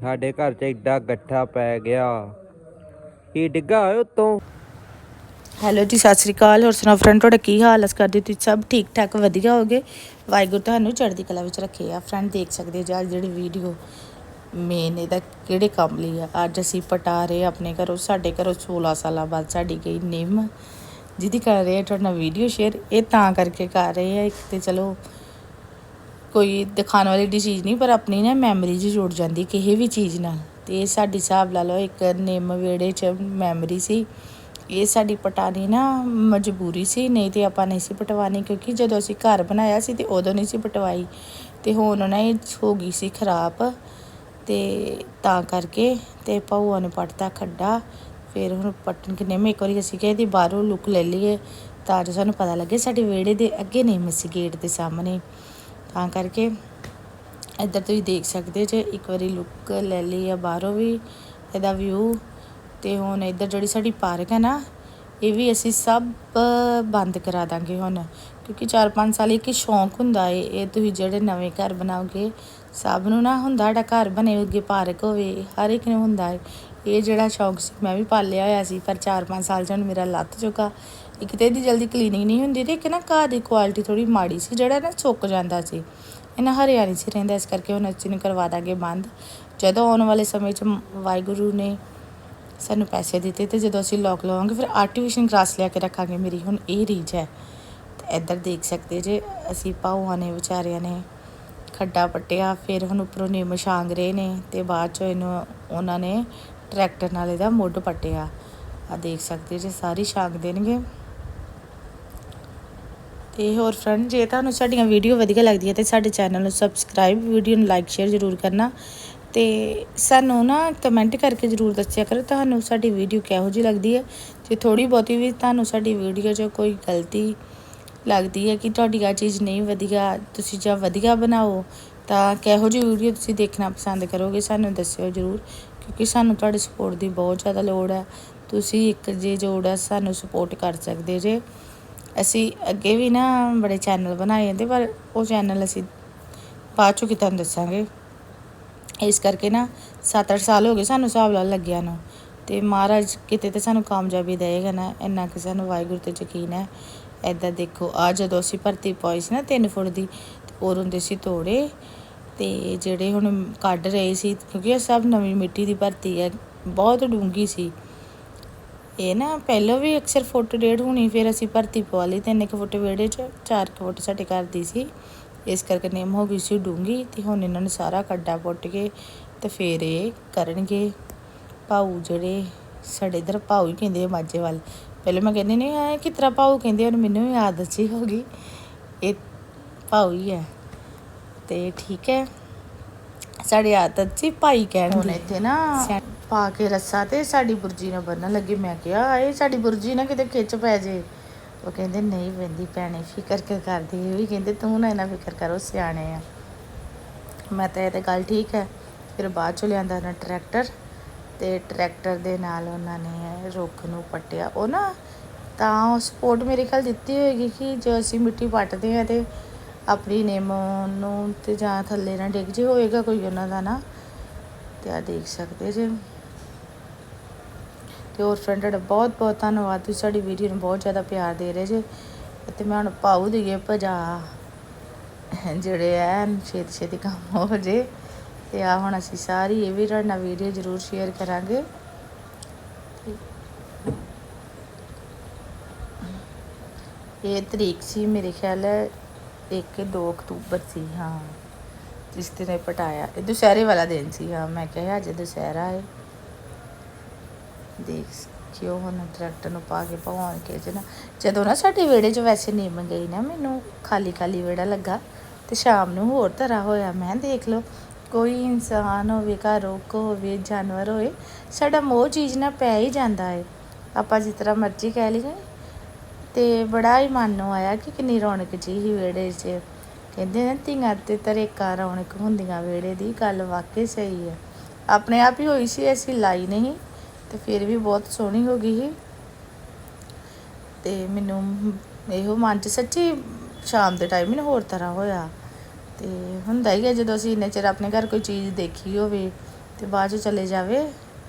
ਸਾਡੇ ਘਰ 'ਚ ਏਡਾ ਗੱਠਾ ਪੈ ਗਿਆ। ਕੀ ਡਿੱਗਾ ਹੋਇਆ ਉਤੋਂ? ਹੈਲੋ ਜੀ, ਸਤਿ ਸ੍ਰੀ ਅਕਾਲ। ਹੋਰ ਸੁਣਾਓ ਫਰੈਂਡ ਤੁਹਾਡਾ ਕੀ ਹਾਲ ਹੈ ਕਰਦੇ ਤੁਸੀਂ ਸਭ ਠੀਕ ਠਾਕ ਵਧੀਆ ਹੋਗੇ? ਵਾਹਿਗੁਰੂ ਤੁਹਾਨੂੰ ਚੜ੍ਹਦੀ ਕਲਾ ਵਿੱਚ ਰੱਖੇ ਆ। ਫਰੈਂਡ ਦੇਖ ਸਕਦੇ ਹੋ ਅੱਜ ਜਿਹੜੀ ਵੀਡੀਓ ਮੇਨ ਇਹਦਾ ਕਿਹੜੇ ਕੰਮ ਲਈ ਆ? ਅੱਜ ਅਸੀਂ ਪਟਾ ਰਹੇ ਆਪਣੇ ਘਰੋਂ, ਸਾਡੇ ਘਰੋਂ 16 ਸਾਲਾਂ ਬਾਅਦ ਸਾਡੀ ਗਈ ਨਿੰਮ, ਜਿਹਦੀ ਕਰ ਰਹੇ ਆ ਤੁਹਾਡੇ ਵੀਡੀਓ ਸ਼ੇਅਰ ਇਹ ਤਾਂ ਕਰਕੇ ਕਰ ਰਹੇ ਆ, ਇੱਕ ਤੇ ਚਲੋ ਕੋਈ ਦਿਖਾਉਣ ਵਾਲੀ ਡੀ ਚੀਜ਼ ਨਹੀਂ, ਪਰ ਆਪਣੀ ਨਾ ਮੈਮਰੀ 'ਚ ਜੁੜ ਜਾਂਦੀ, ਕਿਸੇ ਵੀ ਚੀਜ਼ ਨਾਲ। ਤੇ ਇਹ ਸਾਡੀ ਹਿਸਾਬ ਲਾ ਲਓ, ਇੱਕ ਨਿੰਮ ਵੇੜੇ 'ਚ ਮੈਮਰੀ ਸੀ। ਇਹ ਸਾਡੀ ਪਟਾਣੀ ਨਾ ਮਜਬੂਰੀ ਸੀ, ਨਹੀਂ ਤੇ ਆਪਾਂ ਨਹੀਂ ਸੀ ਪਟਵਾਣੀ ਕਿਉਂਕਿ ਜਦੋਂ ਅਸੀਂ ਘਰ ਬਣਾਇਆ ਸੀ ਤੇ ਉਦੋਂ ਨਹੀਂ ਸੀ ਪਟਵਾਈ। ਤੇ ਹੁਣ ਨਾ ਇਹ ਹੋ ਗਈ ਸੀ ਖਰਾਬ, ਤੇ ਤਾਂ ਕਰਕੇ ਤੇ ਭੂਆ ਨੇ ਪਟਤਾ ਖੱਡਾ। ਫਿਰ ਹੁਣ ਪੱਟਣ ਕਿ ਨਿੰਮ ਇੱਕ ਵਾਰੀ ਅਸੀਂ ਕਿਹਾ ਇਹਦੀ ਬਾਹਰੋਂ ਲੁੱਕ ਲੈ ਲਈਏ, ਤਾਂ ਜੋ ਸਾਨੂੰ ਪਤਾ ਲੱਗੇ ਸਾਡੇ ਵਿਹੜੇ ਦੇ ਅੱਗੇ ਨਿੰਮ ਸੀ ਗੇਟ ਦੇ ਸਾਹਮਣੇ। ਤਾਂ ਕਰਕੇ ਇੱਧਰ ਤੁਸੀਂ ਦੇਖ ਸਕਦੇ ਜੇ, ਇੱਕ ਵਾਰੀ ਲੁੱਕ ਲੈ ਲਈ ਆ ਬਾਹਰੋਂ ਵੀ, ਇਹਦਾ ਵਿਊ ਤੇ ਹੁਣ ਇੱਧਰ ਜਿਹੜੀ ਸਾਡੀ ਪਾਰਕ ਹੈ ਨਾ, ਇਹ ਵੀ ਅਸੀਂ ਸਭ ਬੰਦ ਕਰਾ ਦਾਂਗੇ ਹੁਣ, ਕਿਉਂਕਿ 4-5 ਸਾਲ ਇੱਕ ਸ਼ੌਂਕ ਹੁੰਦਾ ਏ, ਇਹ ਤੁਸੀਂ ਜਿਹੜੇ ਨਵੇਂ ਘਰ ਬਣਾਓਗੇ, ਸਭ ਨੂੰ ਨਾ ਹੁੰਦਾ ਸਾਡਾ ਘਰ ਬਣੇ ਅੱਗੇ ਪਾਰਕ ਹੋਵੇ, ਹਰ ਇੱਕ ਨੂੰ ਹੁੰਦਾ ਏ। ਇਹ ਜਿਹੜਾ ਸ਼ੌਂਕ ਸੀ, ਮੈਂ ਵੀ ਪਾਲਿਆ ਹੋਇਆ ਸੀ, ਪਰ 4-5 ਸਾਲ ਚ ਹੁਣ ਮੇਰਾ ਲੱਤ ਚੁੱਕਾ। ਇੱਕ ਤੇ ਇਹਦੀ ਜਲਦੀ ਕਲੀਨਿੰਗ ਨਹੀਂ ਹੁੰਦੀ ਤੇ ਇੱਕ ਨਾ ਘਾਹ ਦੀ ਕੁਆਲਿਟੀ ਥੋੜੀ ਮਾੜੀ ਸੀ, ਜਿਹੜਾ ਨਾ ਸੁੱਕ ਜਾਂਦਾ ਸੀ। ਇਹਨਾਂ ਹਰਿਆ ਨਹੀਂ ਸੀ ਰਹਿੰਦਾ, ਇਸ ਕਰਕੇ ਹੁਣ ਅਸੀਂ ਨੂੰ ਕਰਵਾ ਦਾਂਗੇ ਬੰਦ। ਜਦੋਂ ਆਉਣ ਵਾਲੇ ਸਮੇਂ 'ਚ ਵਾਹਿਗੁਰੂ ਨੇ ਸਾਨੂੰ ਪੈਸੇ ਦਿੱਤੇ ਤੇ ਜਦੋਂ ਅਸੀਂ ਲੋਕ ਲਵਾਂਗੇ, ਫਿਰ ਆਰਟੀਫਿਸ਼ਲ ਗ੍ਰਾਸ ਲਿਆ ਕੇ ਰੱਖਾਂਗੇ ਮੇਰੀ। ਹੁਣ ਇਹ ਰੀਜ ਹੈ। ਤੇ ਇੱਧਰ ਦੇਖ ਸਕਦੇ ਜੇ ਅਸੀਂ ਪਾਉਆਂ ਨੇ, ਵਿਚਾਰਿਆਂ ਨੇ ਖੱਡਾ ਪੱਟਿਆ, ਫਿਰ ਹੁਣ ਉੱਪਰੋਂ ਨਿੰਮ ਛਾਂਗ ਰਹੇ ਨੇ ਤੇ ਬਾਅਦ ਚੋਂ ਇਹਨੂੰ ਉਹਨਾਂ ਨੇ ਟਰੈਕਟਰ ਨਾਲ ਇਹਦਾ ਮੁੱਢ ਪੱਟਿਆ। ਆ ਦੇਖ ਸਕਦੇ ਜੇ ਸਾਰੀ ਛਾਂਗ ਦੇਣਗੇ। ਤੇ ਹੋਰ ਫਰੈਂਡ ਜੇ ਤੁਹਾਨੂੰ ਸਾਡੀਆਂ ਵੀਡੀਓ ਵਧੀਆ ਲੱਗਦੀਆਂ ਤੇ ਸਾਡੇ ਚੈਨਲ ਨੂੰ ਸਬਸਕ੍ਰਾਈਬ ਵੀਡੀਓ ਨੂੰ ਲਾਈਕ ਸ਼ੇਅਰ ਜ਼ਰੂਰ ਕਰਨਾ ਤੇ ਸਾਨੂੰ ਨਾ ਕਮੈਂਟ ਕਰਕੇ ਜ਼ਰੂਰ ਦੱਸਿਆ ਕਰੋ ਤੁਹਾਨੂੰ ਸਾਡੀ ਵੀਡੀਓ ਕਿਹੋ ਜਿਹੀ ਲੱਗਦੀ ਹੈ ਜੇ ਥੋੜੀ ਬਹੁਤੀ ਵੀ ਤੁਹਾਨੂੰ ਸਾਡੀ ਵੀਡੀਓ 'ਚ ਕੋਈ ਗਲਤੀ ਲੱਗਦੀ ਹੈ ਕਿ ਤੁਹਾਡੀ ਆ ਚੀਜ਼ ਨਹੀਂ ਵਧੀਆ, ਤੁਸੀਂ ਜਾਂ ਵਧੀਆ ਬਣਾਓ, ਤਾਂ ਕਿਹੋ ਜਿਹੀ ਵੀਡੀਓ ਤੁਸੀਂ ਦੇਖਣਾ ਪਸੰਦ ਕਰੋਗੇ ਸਾਨੂੰ ਦੱਸਿਓ ਜ਼ਰੂਰ, ਕਿਉਂਕਿ ਸਾਨੂੰ ਤੁਹਾਡੀ ਸਪੋਰਟ ਦੀ ਬਹੁਤ ਜ਼ਿਆਦਾ ਲੋੜ ਹੈ। ਤੁਸੀਂ ਇੱਕ ਜੇ ਜੋੜ ਹੈ, ਸਾਨੂੰ ਸਪੋਰਟ ਕਰ ਸਕਦੇ ਜੇ। ਅਸੀਂ ਅੱਗੇ ਵੀ ਨਾ ਬੜੇ ਚੈਨਲ ਬਣਾਏ ਜਾਂਦੇ ਪਰ ਉਹ ਚੈਨਲ ਅਸੀਂ ਬਾਅਦ ਚੋਂ ਕਿਤੇ ਤੁਹਾਨੂੰ ਦੱਸਾਂਗੇ। ਇਸ ਕਰਕੇ ਨਾ 7-8 ਸਾਲ ਹੋ ਗਏ ਸਾਨੂੰ ਹਿਸਾਬ ਨਾਲ ਲੱਗਿਆ ਨੂੰ ਤੇ ਮਹਾਰਾਜ ਕਿਤੇ ਤੇ ਸਾਨੂੰ ਕਾਮਯਾਬੀ ਦੇਏਗਾ ਨਾ, ਇੰਨਾ ਕਿ ਸਾਨੂੰ ਵਾਹਿਗੁਰੂ ਤੇ ਯਕੀਨ ਹੈ। ਐਦਾਂ ਦੇਖੋ, ਆ ਜਦੋਂ ਅਸੀਂ ਭਰਤੀ ਪਾਈ ਸੀ ਨਾ 3 ਫੁੱਟ ਦੀ ਉਹ ਹੁੰਦੇ ਸੀ ਤੋੜੇ ਤੇ ਜਿਹੜੇ ਹੁਣ ਕੱਢ ਰਹੇ ਸੀ, ਕਿਉਂਕਿ ਇਹ ਸਭ ਨਵੀਂ ਮਿੱਟੀ ਦੀ ਭਰਤੀ ਹੈ, ਬਹੁਤ ਡੂੰਗੀ ਸੀ। ਇਹ ਨਾ ਪਹਿਲਾਂ ਵੀ ਅਕਸਰ ਫੁੱਟ ਡੇਢ ਹੋਣੀ ਫਿਰ ਅਸੀਂ ਭਰਤੀ ਪਵਾ ਲਈ ਤਿੰਨ ਕੁ ਫੁੱਟ ਵਿਹੜੇ 'ਚ ਚਾਰ ਕੁ ਫੁੱਟ ਸਾਡੇ ਘਰ ਦੀ ਸੀ। ਇਸ ਕਰਕੇ ਨਿੰਮ ਹੋ ਗਈ ਸੀ ਡੂੰਗੀ ਤੇ ਹੁਣ ਇਹਨਾਂ ਨੇ ਸਾਰਾ ਕੱਡਾ ਪੁੱਟ ਕੇ ਤੇ ਫਿਰ ਇਹ ਕਰਨਗੇ ਭਾਊ ਜਿਹੜੇ ਸਾਡੇ ਇਧਰ ਭਾਊ ਹੀ ਕਹਿੰਦੇ ਆ ਮਾਝੇ ਵੱਲ। ਪਹਿਲੇ ਮੈਂ ਕਹਿੰਦੀ ਨਹੀਂ ਆ ਕਿ ਤਰ੍ਹਾਂ ਭਾਊ ਕਹਿੰਦੇ ਹਨ ਮੈਨੂੰ ਵੀ ਆਦਤ ਸੀ ਹੋ ਗਈ। ਇਹ ਭਾਊ ਹੀ ਹੈ। ਤੇ ਠੀਕ ਹੈ। ਸਾਡੀ ਆਦਤ ਸੀ ਭਾਈ ਕਹਿਣ ਹੁਣ ਇੱਥੇ ਨਾ ਪਾ ਕੇ ਰੱਸਾ ਤੇ ਸਾਡੀ ਬੁਰਜੀ ਨਾਲ ਬੰਨਣ ਲੱਗੀ। ਮੈਂ ਕਿਹਾ ਇਹ ਸਾਡੀ ਬੁਰਜੀ ਨਾ ਕਿਤੇ ਖਿੱਚ ਪੈ ਜੇ। ਉਹ ਕਹਿੰਦੇ, ਨਹੀਂ ਪੈਂਦੀ ਭੈਣੇ, ਫਿਕਰ ਕਿਉਂ ਕਰਦੀ ਇਹ ਵੀ ਕਹਿੰਦੇ, ਤੂੰ ਨਾ ਇਹਨਾਂ ਫਿਕਰ ਕਰੋ, ਸਿਆਣੇ ਆ। ਮੈਂ ਤਾਂ ਇਹ ਤੇ ਗੱਲ ਠੀਕ ਹੈ। ਫਿਰ ਬਾਅਦ ਚ ਲਿਆਂਦਾ ਨਾ ਟਰੈਕਟਰ ਤੇ ਟਰੈਕਟਰ ਦੇ ਨਾਲ ਉਹਨਾਂ ਨੇ ਰੁੱਖ ਨੂੰ ਪੱਟਿਆ। ਉਹ ਨਾ ਤਾਂ ਉਹ ਸਪੋਰਟ ਮੇਰੇ ਖਿਆਲ ਦਿੱਤੀ ਹੋਏਗੀ ਕਿ ਜੇ ਅਸੀਂ ਮਿੱਟੀ ਪੱਟਦੇ ਆ ਤੇ ਆਪਣੀ ਨਿੰਮ ਨੂੰ ਤੇ ਜਾਂ ਥੱਲੇ ਨਾ ਡਿੱਗ ਜੇ ਹੋਏਗਾ ਕੋਈ ਉਹਨਾਂ ਦਾ ਨਾ। ਤੇ ਆ ਦੇਖ ਸਕਦੇ ਜੇ। ਤੇ ਹੋਰ ਫਰੈਂਡ ਤੁਹਾਡਾ ਬਹੁਤ ਬਹੁਤ ਧੰਨਵਾਦ। ਤੁਸੀਂ ਸਾਡੀ ਵੀਡੀਓ ਨੂੰ ਬਹੁਤ ਜ਼ਿਆਦਾ ਪਿਆਰ ਦੇ ਰਹੇ ਜੇ। ਤੇ ਮੈਂ ਹੁਣ ਪਾਉ ਦੀਏ ਭਜਾ ਜਿਹੜੇ ਐ ਛੇਤੀ ਛੇਤੀ ਕੰਮ ਹੋ ਜੇ। ਤੇ ਆ ਹੁਣ ਅਸੀਂ ਸਾਰੀ ਇਹ ਵੀ ਤੁਹਾਡੇ ਵੀਡੀਓ ਜ਼ਰੂਰ ਸ਼ੇਅਰ ਕਰਾਂਗੇ। ਇਹ ਤਰੀਕ ਸੀ, ਮੇਰੇ ਖਿਆਲ ਇੱਕ 2 ਅਕਤੂਬਰ ਸੀ, ਹਾਂ। ਜਿਸ ਦਿਨ ਇਹ ਪਟਾਇਆ। ਇਹ ਦੁਸਹਿਰੇ ਵਾਲਾ ਦਿਨ ਸੀ, ਹਾਂ, ਮੈਂ ਕਿਹਾ ਅੱਜ ਦੁਸਹਿਰਾ ਹੈ। ਦੇਖ ਕਿਉਂ ਹੁਣ ਟਰੈਕਟਰ ਨੂੰ ਪਾ ਕੇ ਭਗਵਾਨ ਕੇ ਜਨਾ ਜਦੋਂ ਨਾ ਸਾਡੇ ਵਿਹੜੇ 'ਚ ਵੈਸੇ ਨਿੰਮ ਗਈ ਨਾ ਮੈਨੂੰ, ਖਾਲੀ ਖਾਲੀ ਵਿਹੜਾ ਲੱਗਾ ਤੇ ਸ਼ਾਮ ਨੂੰ ਹੋਰ ਤਰ੍ਹਾਂ ਹੋਇਆ, ਮੈਂ ਦੇਖ ਲਓ, ਕੋਈ ਇਨਸਾਨ ਹੋਵੇ, ਘਰ ਰੁੱਖ ਹੋਵੇ, ਜਾਨਵਰ ਹੋਵੇ ਸਾਡਾ ਮੋਹ ਚੀਜ਼ ਨਾ ਪੈ ਹੀ ਜਾਂਦਾ ਹੈ ਆਪਾਂ ਜਿਸ ਤਰ੍ਹਾਂ ਮਰਜ਼ੀ ਕਹਿ ਲਈਏ। ਤੇ ਬੜਾ ਹੀ ਮਨ ਨੂੰ ਆਇਆ ਕਿ ਕਿੰਨੀ ਰੌਣਕ ਜੀ ਹੀ ਵਿਹੜੇ 'ਚ। ਕਹਿੰਦੇ ਨੇ ਧੀਆਂ ਤੇ ਤਰੇਕਾ ਰੌਣਕ ਹੁੰਦੀਆਂ ਵਿਹੜੇ ਦੀ, ਗੱਲ ਵਾਕਈ ਸਹੀ ਹੈ ਆਪਣੇ ਆਪ ਹੀ ਹੋਈ ਸੀ ਅਸੀਂ ਲਾਈ ਨਹੀਂ। ਤੇ ਫਿਰ ਵੀ ਬਹੁਤ ਸੋਹਣੀ ਹੋ ਗਈ ਸੀ। ਤੇ ਮੈਨੂੰ ਇਹੋ ਮਨ 'ਚ ਸੱਚੀ ਸ਼ਾਮ ਦੇ ਟਾਈਮ ਮੈਨੂੰ ਹੋਰ ਤਰ੍ਹਾਂ ਹੋਇਆ। ਤੇ ਹੁੰਦਾ ਹੀ ਹੈ ਜਦੋਂ ਅਸੀਂ ਇੰਨੇ ਚਿਰ ਆਪਣੇ ਘਰ ਕੋਈ ਚੀਜ਼ ਦੇਖੀ ਹੋਵੇ ਤੇ ਬਾਅਦ ਚ ਚਲੇ ਜਾਵੇ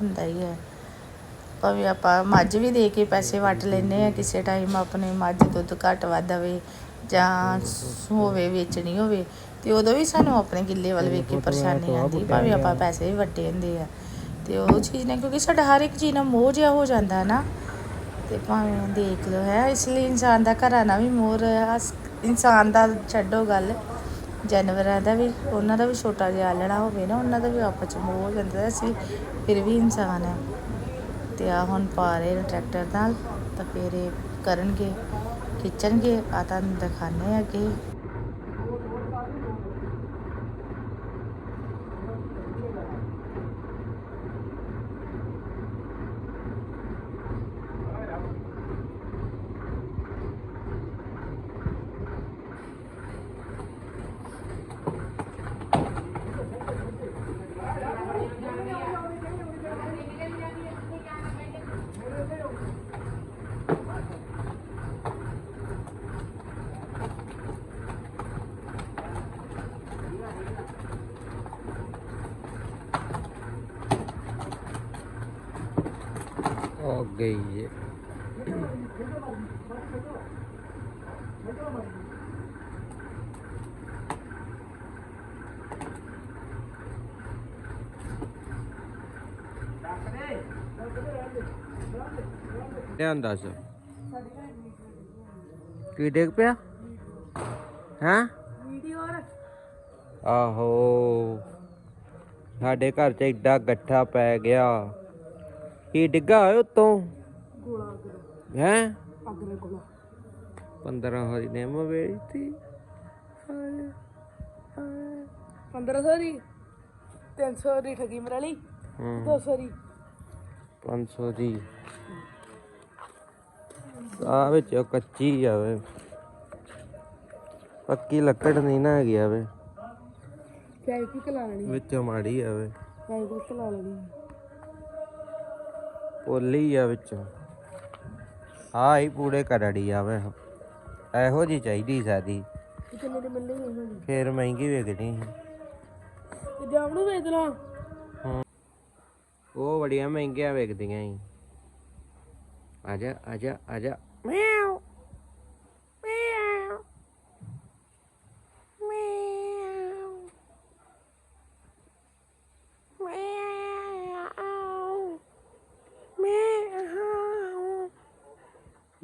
ਹੁੰਦਾ ਹੀ ਹੈ। ਭਾਵੇਂ ਆਪਾਂ ਮੱਝ ਵੀ ਦੇ ਕੇ ਪੈਸੇ ਵਟ ਲੈਨੇ ਆ ਕਿਸੇ ਟਾਈਮ ਆਪਣੇ ਮੱਝ ਦੁੱਧ ਘੱਟ ਵੱਧ ਆਵੇ ਜਾਂ ਹੋਵੇ ਵੇਚਣੀ ਹੋਵੇ ਤੇ ਉਦੋਂ ਵੀ ਸਾਨੂੰ ਆਪਣੇ ਗਿੱਲੇ ਵੱਲ ਵੇਖ ਕੇ ਪਰੇਸ਼ਾਨੀ ਆਉਂਦੀ। ਭਾਵੇਂ ਆਪਾਂ ਪੈਸੇ ਵੀ ਵੱਟੇ ਹੁੰਦੇ ਆ। ਤੇ ਉਹ ਚੀਜ਼ ਨੇ, ਕਿਉਂਕਿ ਸਾਡਾ ਹਰ ਇੱਕ ਚੀਜ਼ ਨਾਲ ਮੋਹ ਜਿਹਾ ਹੋ ਜਾਂਦਾ ਨਾ। ਤੇ ਭਾਵੇਂ ਦੇਖ ਲਓ, ਹੈ। ਇਸ ਲਈ ਇਨਸਾਨ ਦਾ ਘਰਾਂ ਨਾਲ ਵੀ ਮੋਹ ਇਨਸਾਨ ਦਾ ਛੱਡੋ ਗੱਲ। ਜਾਨਵਰਾਂ ਦਾ ਵੀ, ਉਹਨਾਂ ਦਾ ਵੀ ਛੋਟਾ ਜਿਹਾ ਆਲਣਾ ਹੋਵੇ ਨਾ, ਉਹਨਾਂ ਦਾ ਵੀ ਆਪਸ ਚ ਮੋਹ ਹੋ ਜਾਂਦਾ ਅਸੀਂ ਫਿਰ ਵੀ ਇਨਸਾਨ ਹੈ। ਤੇ ਆ ਹੁਣ ਪਾ ਰਹੇ ਟਰੈਕਟਰ ਨਾਲ, ਤਾਂ ਫਿਰ ਇਹ ਕਰਨਗੇ, ਖਿੱਚਣਗੇ। ਆ ਤੁਹਾਨੂੰ ਦਿਖਾਣੇ ਆ ਕਿ ਹੋ ਗਈ ਜੀ ਧਿਆਨ ਦੱਸ ਕੀ ਡਿੱਗ ਪਿਆ ਹਾਂ ਆਹੋ ਸਾਡੇ ਘਰ 'ਚ ਏਡਾ ਗੱਠਾ ਪੈ ਗਿਆ ਕੀ ਡਿੱਗਾ ਹੋਇਆ ਉਤੋਂ? ਹੈ? ਅਗਲੇ ਕੋਲ 15 ਹਰੀ ਨੇ ਵੇਚਤੀ। 1500 ਦੀ? 300 ਦੀ ਠਗੀ ਮਰਾ ਲਈ? ਹੂੰ। 200 ਦੀ? 500 ਦੀ। ਆ ਵਿੱਚ ਉਹ ਕੱਚੀ ਆਵੇ ਪੱਕੀ ਲੱਕੜ ਨਹੀਂ ਨਾ ਹੈਗੀ ਆਵੇ ਚਾਹੀ ਕੀ ਕਲਾ ਲੈਣੀ। ਵਿੱਚੋਂ ਮਾੜੀ ਆਵੇ ਚਾਹੀ ਕੀ ਕਲਾ ਲੈਣੀ। ਪੋਲੀ ਆ ਵਿੱਚੋਂ। ਆ ਹੀ ਪੂੜੇ ਕਰੜੀ ਆਵੇ ਇਹੋ ਜੀ ਚਾਹੀਦੀ ਸਾਦੀ। ਕਿੰਨੇ ਦੀ ਮਿਲਣੀ ਹੈ ਹੁਣ ਫੇਰ ਮਹਿੰਗੀ ਵਿਕਣੀ ਸੀ। ਤੇ ਜਾਵੜੂ ਵੇਚ ਲਾ ਉਹ ਬੜੀਆਂ ਮਹਿੰਗੀਆਂ ਵਿਕਦੀਆਂ ਸੀ ਆਜਾ ਆਜਾ ਆਜਾ ਮਿਆਉ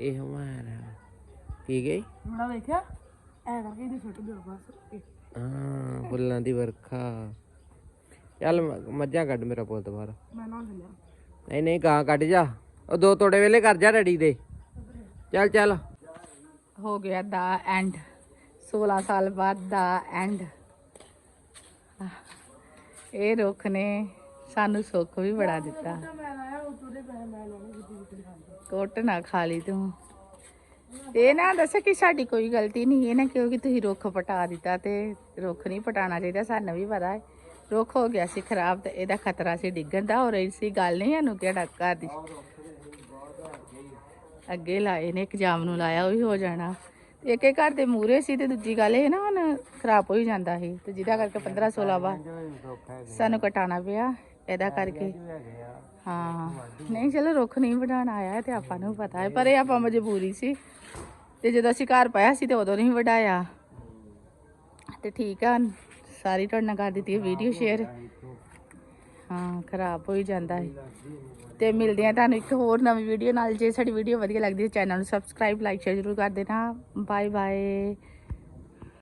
ਇਹ ਹਮਾਰਾ ਪੀ ਗਈ? ਮੁੰਡਾ ਵੇਖਿਆ? ਐ ਕਰਕੇ ਇਹਦੀ ਸੁੱਟ ਦਿਓ ਬਸ ਹਾਂ ਫੁੱਲਾਂ ਦੀ ਵਰਖਾ। ਚੱਲ ਮ- ਕੱਢ ਮੇਰਾ ਪੁੱਤ ਬਾਹਰ। ਮੈਂ ਨਾ ਲਿਆ ਨਹੀਂ ਨਹੀਂ ਗਾਂ ਕੱਢ ਜਾ। ਉਹ ਦੋ ਤੋੜੇ ਵੇਲੇ ਕਰ ਜਾ ਰੈਡੀ ਦੇ। ਚੱਲ ਚੱਲ। ਹੋ ਗਿਆ ਦਾ ਐਂਡ। 16 ਸਾਲ ਬਾਅਦ ਦਾ ਐਂਡ। ਇਹ ਰੁੱਖ ਨੇ ਸਾਨੂੰ ਸੁੱਖ ਵੀ ਬੜਾ ਦਿੱਤਾ। ਕੁੱਟ ਨਾ ਖਾ ਲਈ ਤੂੰ। ਇਹ ਨਾ ਦੱਸ ਕਿ ਸਾਡੀ ਕੋਈ ਗਲਤੀ ਨਹੀਂ, ਇਹ ਨਾ ਕਿਉਂਕਿ ਤੁਸੀਂ ਰੁੱਖ ਪਟਾ ਦਿੱਤਾ ਤੇ ਰੁੱਖ ਨਹੀਂ ਪਟਾਉਣਾ ਚਾਹੀਦਾ, ਸਾਨੂੰ ਵੀ ਪਤਾ ਹੈ। ਰੁੱਖ ਹੋ ਗਿਆ ਸੀ ਖਰਾਬ ਤੇ ਇਹਦਾ ਖਤਰਾ ਸੀ ਡਿੱਗਣ ਦਾ ਔਰ ਇਸੀ ਗੱਲ ਨਹੀਂ ਸਾਨੂੰ ਕਿਹੜਾ ਘਰ ਦੀ। ਅੱਗੇ ਲਾਏ ਨੇ, ਇੱਕ ਜਾਮ ਨੂੰ ਲਾਇਆ, ਉਹ ਵੀ ਹੋ ਜਾਣਾ। ਇੱਕ ਇੱਕ ਘਰ ਦੇ ਮੂਰੇ ਸੀ ਤੇ ਦੂਜੀ ਗੱਲ ਇਹ ਨਾ ਹੁਣ ਖਰਾਬ ਹੋ ਹੀ ਜਾਂਦਾ ਸੀ, ਤੇ ਜਿਹਦਾ ਕਰਕੇ 15 16 ਵਾ ਸਾਨੂੰ ਕਟਾਣਾ ਪਿਆ, ਇਹਦਾ ਕਰਕੇ। ਹਾਂ। ਨਹੀਂ ਚਲੋ ਰੁੱਖ ਨਹੀਂ ਵਢਾਉਣ ਆਇਆ ਤੇ ਆਪਾਂ ਨੂੰ ਪਤਾ ਹੈ ਪਰ ਇਹ ਆਪਾਂ ਮਜਬੂਰੀ ਸੀ। ਤੇ ਜਦੋਂ ਅਸੀਂ ਘਰ ਪਾਇਆ ਸੀ ਤੇ ਉਦੋਂ ਨਹੀਂ ਵਢਾਇਆ। ਤੇ ਠੀਕ ਆ ਸਾਰੀ ਤੁਹਾਡੇ ਨਾਲ ਕਰ ਦਿੱਤੀ ਹੈ ਵੀਡੀਓ ਸ਼ੇਅਰ ਹਾਂ ਖਰਾਬ ਹੋ ਹੀ ਜਾਂਦਾ ਹੈ। ਤੇ ਮਿਲਦੇ ਆ ਤੁਹਾਨੂੰ ਇੱਕ ਹੋਰ ਨਵੀਂ ਵੀਡੀਓ ਨਾਲ। ਜੇ ਸਾਡੀ ਵੀਡੀਓ ਵਧੀਆ ਲੱਗਦੀ ਹੈ ਚੈਨਲ ਨੂੰ ਸਬਸਕ੍ਰਾਈਬ ਲਾਈਕ ਸ਼ੇਅਰ ਜ਼ਰੂਰ ਕਰ ਦੇਣਾ। Bye bye